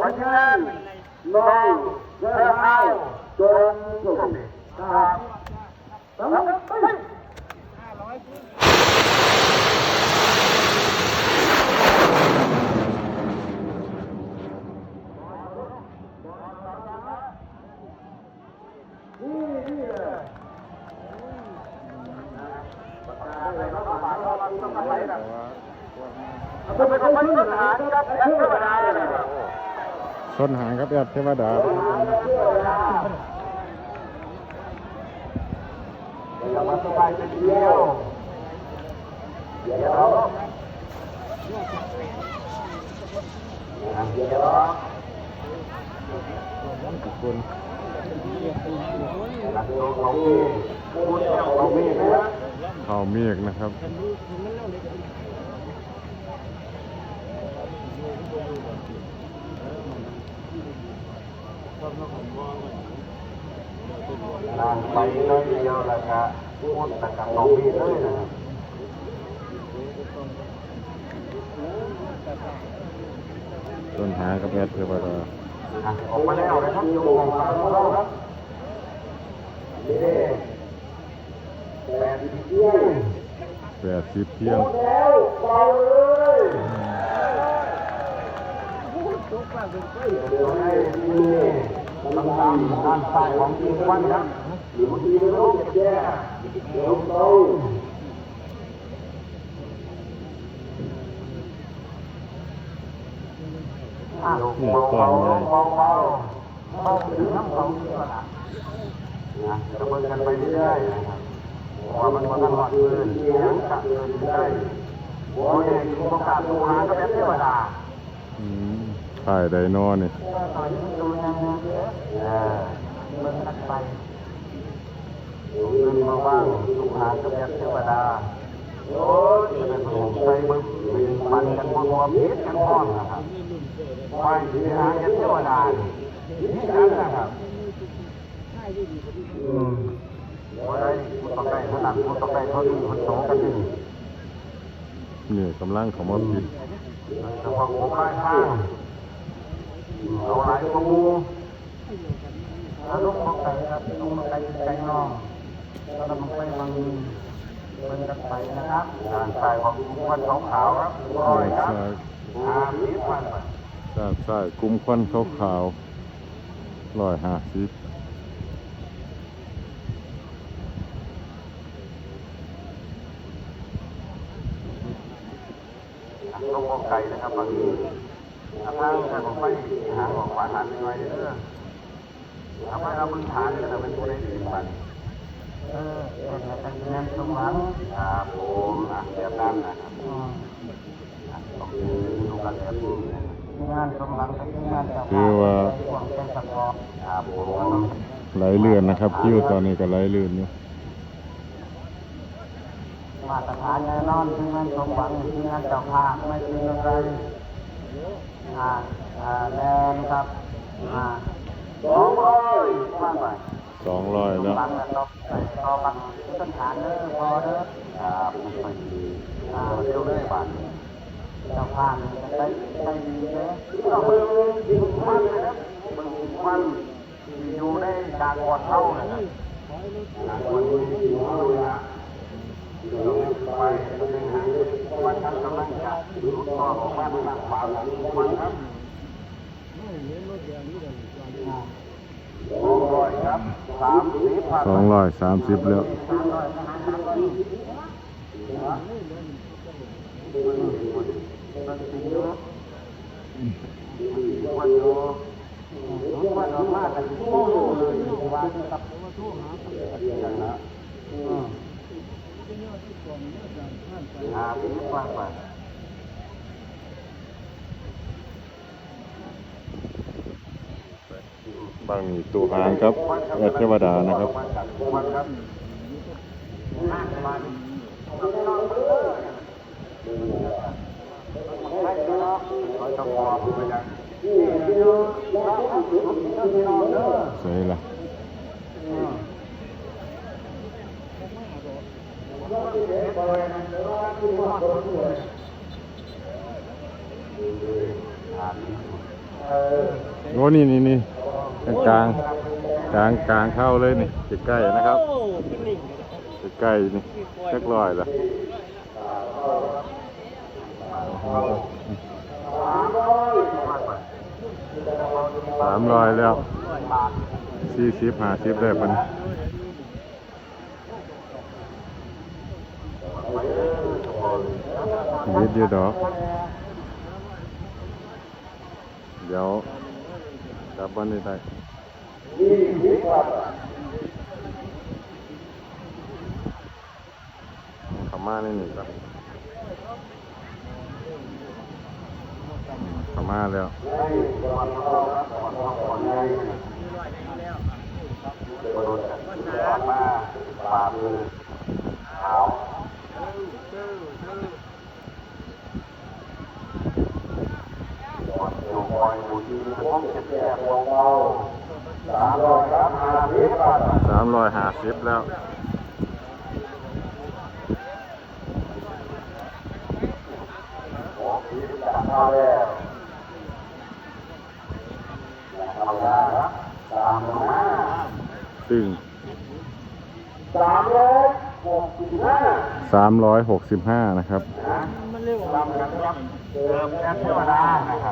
เพราะฉะนั้นน้องเจ้าเท้าจงสุขครับส คนหารครับแอปเทวดาเลยนะครับชนหางกับแอดเทวดาอย่ามาสบายไปเที่ยวเดี๋ยวเดี๋ยวเดี๋ยวทุกคนหลังโดนเขาพี่พูดแล้วเขาพี่นะข้าวเมฆนะครับ นานไปเลยเดียวแล้วก็พูดแต่กับเขาพี่เลยนะครับชนหางกับแอดเทวดาอะออกมาแล้วนะครับอยู่ของฝั่งของเราครับนี่แปดสิบเที่ยงแปดสิบเที่ยง แล้วเบาเลยเดี๋ยวให้ที่นี่ตำตามด้านซ้ายของทีมควันครับอยู่ที่โลกแย่เดี๋ยวตอะเบาเบาเบาเบาเบาถึงน้ำเขาเท่านั้นะจะเบิ่งกันไปเรื่อยๆนะครับว่ามันมันหลอดเกินเสียงกับเกินได้โอ้ยโอกาสดูหาก็เป็นเทวดาอืม ถ่ายไดโนนี่เออมันนักไปดูเงินมาบ้างดูหาก็เป็นเทวดาโอ้ยเป็นผมใจมึงเป็นมันกันมัวพิษกันพ่อนนะครับไปที่หาเป็นเทวดานี่นั่นนะครับอืมว่าได้มันต้องได้ขนาดมันต้องได้เท่านี้มันโตกันนี่นี่กำลังเขามาปิดเฉพาะโครงการข้าง เอาหลายกว่าหมูถ้าลูกมองไก่ครับลูกมองไก่ไก่น้องถ้าเรามองไปบางเป็นกันไปนะครับทางซ้ายของวันขาวขาวๆครับร้อยครับห้าสิบวันไปด้านซ้ายกลุ่มควันขาวขาวร้อยห้าสิบลูกมองไก่นะครับบางที ถ้าทางทางของไปหาของหวานหันหน่อยเด้อเอาไปเอามือฐานก็จะเป็นผู้ได้ดีมันเออเป็นการเงินสมหวังครับผมอะแบบนั้นนะครับต้องดูกันแบบนี้งานสมหวังเป็นงานจากคือว่าห่วงเปร์ตครับผมไหลเลื่อนนะครับคิวตอนนี้ก็ไหลเลื่อนอยู่มาตรฐานแน่นอนเป็นงานสมหวังเป็นงานเจ้าภาพไม่เป็นอะไร อ่าอ่าแน่นครับอ่าสองร้อยว่างไปสองร้อยแล้วบังแล้วใส่ต่อบังต้นฐานเด้อพอเด้อครับไม่ค่อยดีอ่าเร็วเลยบังเจ้าผ่านได้ได้ดีเลยเราเบิ่งยิงมันนะครับเบิ่งยิงมันอยู่ในดากอดเท่านะครับ สองร้อยครับสามสิบสองร้อยสามสิบแล้วสามร้อยทหารสามร้อยมันเป็นเยอะวันเนาะวันออกมาแต่โอ้เลยว่ากับอย่างละหาเป็นฟังไป บางนี่ตัวหางครับแอดเทวดานะครับวันครับห้าวันให้เนาะเราต้องรอไปยังนี่เนาะเราต้องถือว่าเป็นพี่น้องเด้อใส่ละสเออโอ้นี่นี่นี่ กลางกลางกลางเข้าเลยนี่ใกล้ๆนะครับใกล้ๆนี่จักลอยละสามร้อยสามลอยแล้วสี่สิบห้าสิบได้ปันนิดเดียวดอกเดี๋ยว จับวันนี้ได้ยี่สิบกว่าเขามา สามร้อยครับห้าสิบบาทสามร้อยห้าสิบแล้วโอ้ยจับมาแล้วเอาละครับสามร้อยห้าซึ่งสามร้อยหกสิบห้าสามร้อยหกสิบห้านะครับนะทำกันครับเติมแอปเทวดานะครับ